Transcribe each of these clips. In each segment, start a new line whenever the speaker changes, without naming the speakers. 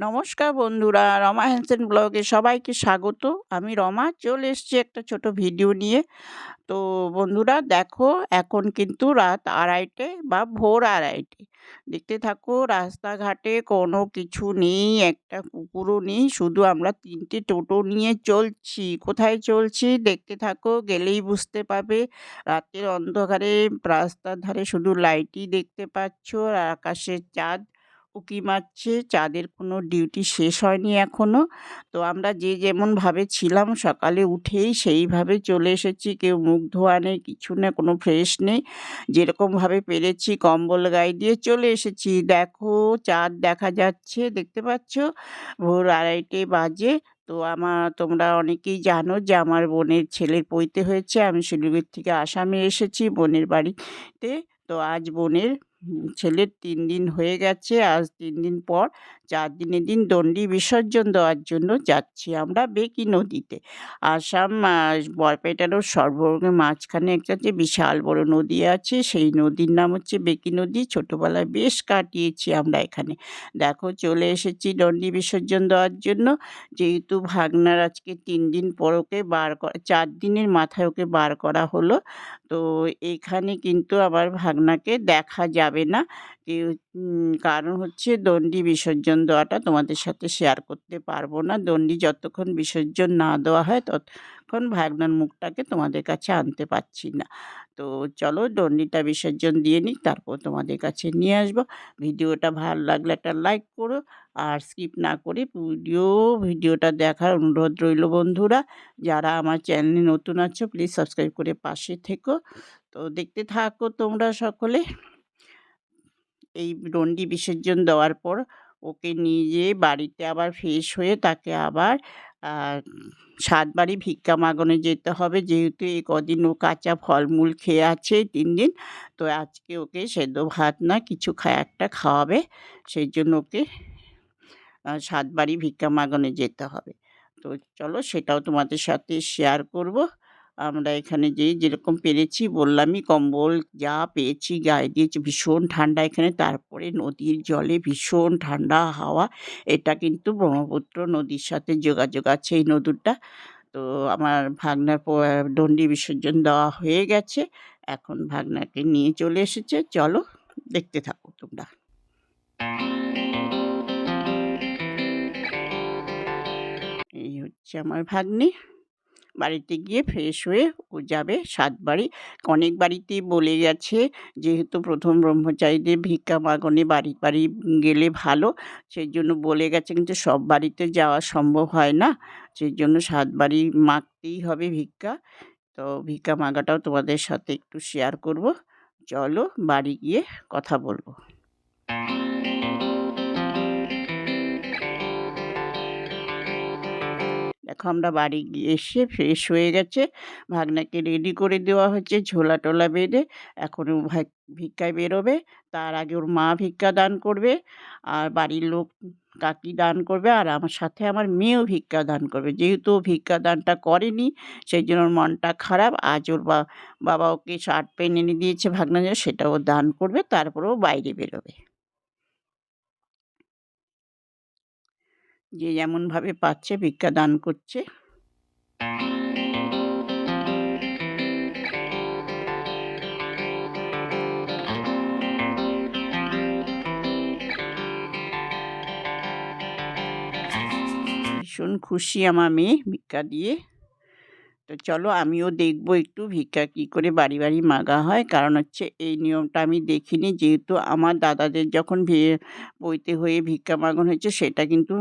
নমস্কার বন্ধুরা, রমা হ্যান্সেন ব্লগে সবাইকে স্বাগত। আমি রমা, চলে এসেছি একটা ছোট ভিডিও নিয়ে। তো বন্ধুরা, দেখো, এখন কিন্তু রাত আড়াইটে বা ভোর আড়াইটে। দেখতে থাকো, রাস্তাঘাটে কোনো কিছু নেই, একটা কুকুরও নেই, শুধু আমরা তিনটে টোটো নিয়ে চলছি। কোথায় চলছি দেখতে থাকো, গেলেই বুঝতে পারবে রাতের অন্ধকারে রাস্তার ধারে শুধু লাইটই দেখতে পাচ্ছ, আর আকাশের চাঁদ। উঁকি মারছে, চাঁদের কোনো ডিউটি শেষ হয়নি এখনও তো আমরা যে যেমনভাবে ছিলাম, সকালে উঠেই সেইভাবে চলে এসেছি। কেউ মুখ ধোয়া নেই, কিছু না কোনো ফ্রেশ নেই। যেরকমভাবে পেরেছি কম্বল গায়ে দিয়ে চলে এসেছি। দেখো, চাঁদ দেখা যাচ্ছে, দেখতে পাচ্ছ? ভোর আড়াইটে বাজে। তো আমার তোমরা অনেকেই জানো যে আমার বোনের ছেলের পৈতে হয়েছে। আমি শিলিগুড়ি থেকে আসামে এসেছি বোনের বাড়িতে। তো আজ বোনের ছেলের তিন দিন হয়ে গেছে আজ তিন দিন পর চার দিনের দিন দণ্ডি বিসর্জন দেওয়ার জন্য যাচ্ছি আমরা বেকি নদীতে। আসাম বরপেটারও সর্বর্গে মাঝখানে একটা যে বিশাল বড় নদী আছে, সেই নদীর নাম হচ্ছে বেকি নদী। ছোটোবেলায় বেশ কাটিয়েছি আমরা এখানে। দেখো, চলে এসেছি দণ্ডি বিসর্জন দেওয়ার জন্য। যেহেতু ভাগনার আজকে তিন দিন পর ওকে বার করা চার দিনের মাথায় ওকে বার করা হলো, তো এখানে কিন্তু আবার ভাগনাকে দেখা যাবে না। কেউ কারণ হচ্ছে দণ্ডি বিসর্জন দেওয়াটা তোমাদের সাথে শেয়ার করতে পারব না। দণ্ডি যতক্ষণ বিসর্জন না দেওয়া হয়, ততক্ষণ ভাগনার মুখটাকে তোমাদের কাছে আনতে পারছি না। তো চলো দণ্ডিটা বিসর্জন দিয়ে নিই, তারপর তোমাদের কাছে নিয়ে আসব। ভিডিওটা ভালো লাগলে একটা লাইক করো, আর স্কিপ না করে ভিডিও ভিডিওটা দেখার অনুরোধ রইল বন্ধুরা। যারা আমার চ্যানেলে নতুন আছো প্লিজ সাবস্ক্রাইব করে পাশে থেকো। তো দেখতে থাকো তোমরা সকলে। এই ডন্ডি বিসর্জন দেওয়ার পর ওকে নিয়ে বাড়িতে আবার ফ্রেশ হয়ে তাকে আবার সাতবারই ভিক্ষা মাগনে যেতে হবে। যেহেতু এই কদিন ও কাঁচা ফলমূল খেয়ে আছে তিন দিন, তো আজকে ওকে সেদ্ধ ভাত না, কিছু খায়, একটা খাওয়াবে। সেই জন্য ওকে সাতবারই ভিক্ষা মাগনে যেতে হবে। তো চলো সেটাও তোমাদের সাথে শেয়ার করব। আমরা এখানে যে যেরকম পেরেছি বললামই, কম্বল যা পেয়েছি, গায়ে দিয়েছি, ভীষণ ঠান্ডা এখানে, তারপরে নদীর জলে ভীষণ ঠান্ডা হাওয়া, এটা কিন্তু ব্রহ্মপুত্র নদীর সাথে যোগাযোগ আছে এই নদীটা। তো আমার ভাগনার দণ্ডি বিসর্জন দেওয়া হয়ে গেছে, এখন ভাগনাকে নিয়ে চলে এসেছে, চলো দেখতে থাকো তোমরা। এই হচ্ছে আমার ভাগ্নি। বাড়িতে গিয়ে ফ্রেশ হয়ে ও যাবে সাত বাড়ি। অনেক বাড়িতেই বলে গেছে যেহেতু প্রথম ব্রহ্মচারীদের ভিক্ষা মাগনে বাড়ি বাড়ি গেলে ভালো। সেই জন্য বলে গেছে কিন্তু সব বাড়িতে যাওয়া সম্ভব হয় না। সেই জন্য সাত বাড়ি মাগতেই হবে ভিক্ষা। তো ভিক্ষা মাগাটাও তোমাদের সাথে একটু শেয়ার করব। চলো বাড়ি গিয়ে কথা বলব। দেখো আমরা বাড়ি গিয়ে এসে ফ্রেশ হয়ে গেছে। ভাগনাকে রেডি করে দেওয়া হচ্ছে, ঝোলা টোলা বেঁধে এখন ভিক্ষায় বেরোবে, তার আগে ওর মা ভিক্ষা দান করবে, আর বাড়ির লোক কাকি দান করবে, আর আমার সাথে আমার মেয়েও ভিক্ষা দান করবে। যেহেতু ভিক্ষা দানটা করেনি, সেই জন্য ওর মনটা খারাপ। আজ ওর বাবা ওকে শার্ট প্যান্ট এনে দিয়েছে ভাগনা সেটাও দান করবে, তারপরেও বাইরে বেরোবে। যে যেমনভাবে পাচ্ছে ভিক্ষা দান করছে। ভীষণ খুশি আমার মেয়ে ভিক্ষা দিয়ে। তো চলো আমিও দেখব একটু ভিক্ষা কী করে বাড়ি বাড়ি মাগা হয়। কারণ হচ্ছে এই নিয়মটা আমি দেখিনি। যেহেতু আমার দাদাদের যখন বইতে হয়ে ভিক্ষা মাগন হয়েছে, সেটা কিন্তু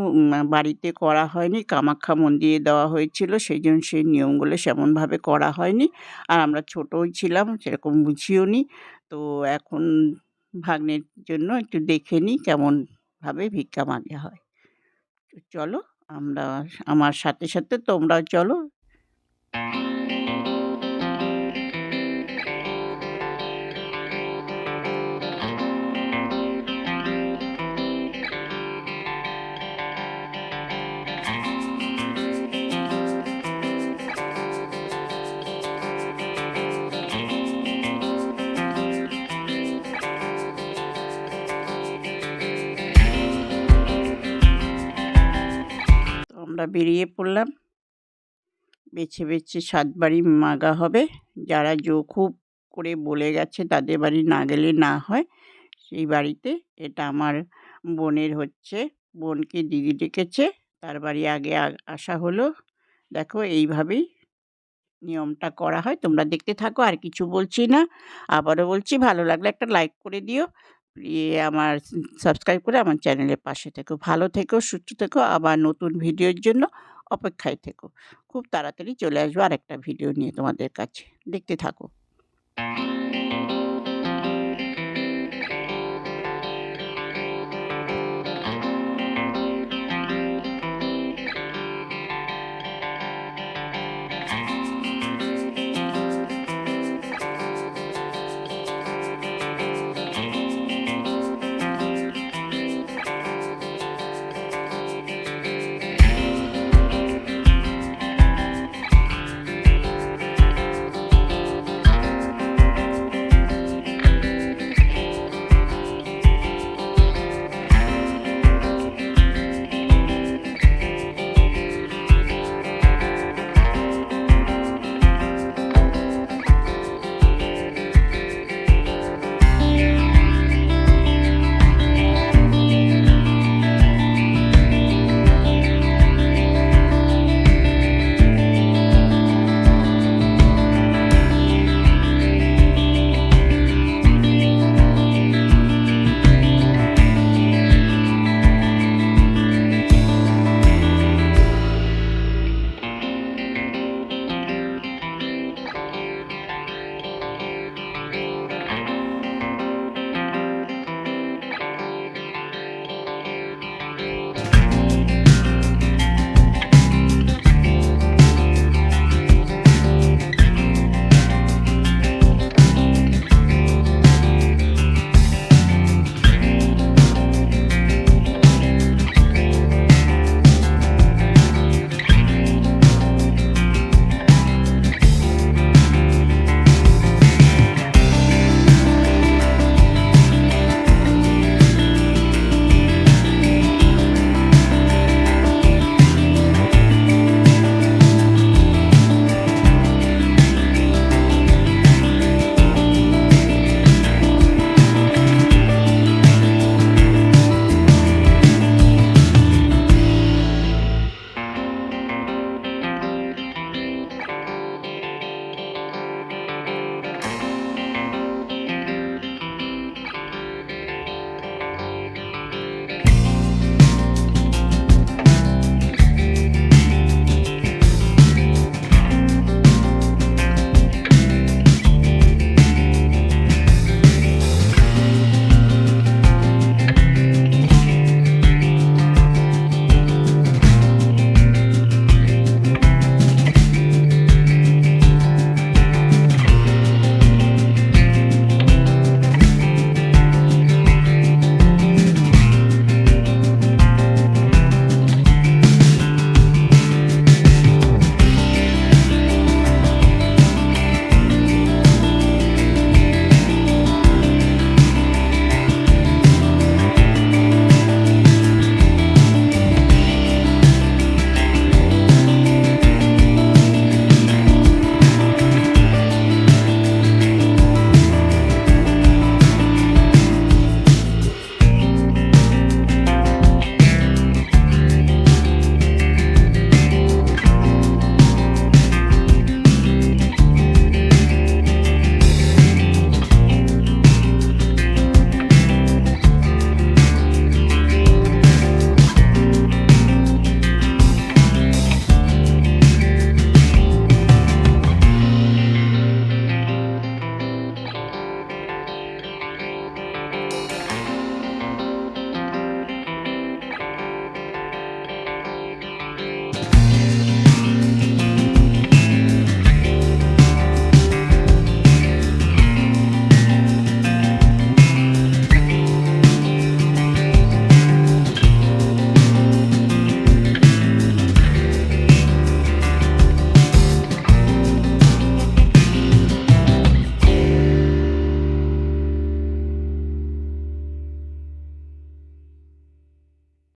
বাড়িতে করা হয়নি। কামাখ্যা মন্দিরে দেওয়া হয়েছিল সেই জন্য সেই নিয়মগুলো সেমনভাবে করা হয়নি। আর আমরা ছোটোই ছিলাম, সেরকম বুঝিও নি। তো এখন ভাগ্নের জন্য একটু দেখে নিই কেমনভাবে ভিক্ষা মাগা হয়। চলো আমরা, আমার সাথে সাথে তোমরাও চলো। আমরা বেরিয়ে পড়লাম বেছে বেছে সাত বাড়ি মাগা হবে। যারা জো খুব করে বলে গেছে তাদের বাড়ি না গেলে না হয়। সেই বাড়িতে এটা আমার বোনের হচ্ছে, বোনকে দিদি ডেকেছে। তার বাড়ি আগে আসা হলো। দেখো এইভাবেই নিয়মটা করা হয়। তোমরা দেখতে থাকো, আর কিছু বলছি না। আবারও বলছি, ভালো লাগলে একটা লাইক করে দিও। আমার সাবস্ক্রাইব করে আমার চ্যানেলের পাশে থেকো। ভালো থেকো, সুস্থ থেকো। আবার নতুন ভিডিওর জন্য অপেক্ষায় থেকো। খুব তাড়াতাড়ি চলে আসব আর একটা ভিডিও নিয়ে তোমাদের কাছে। দেখতে থাকো।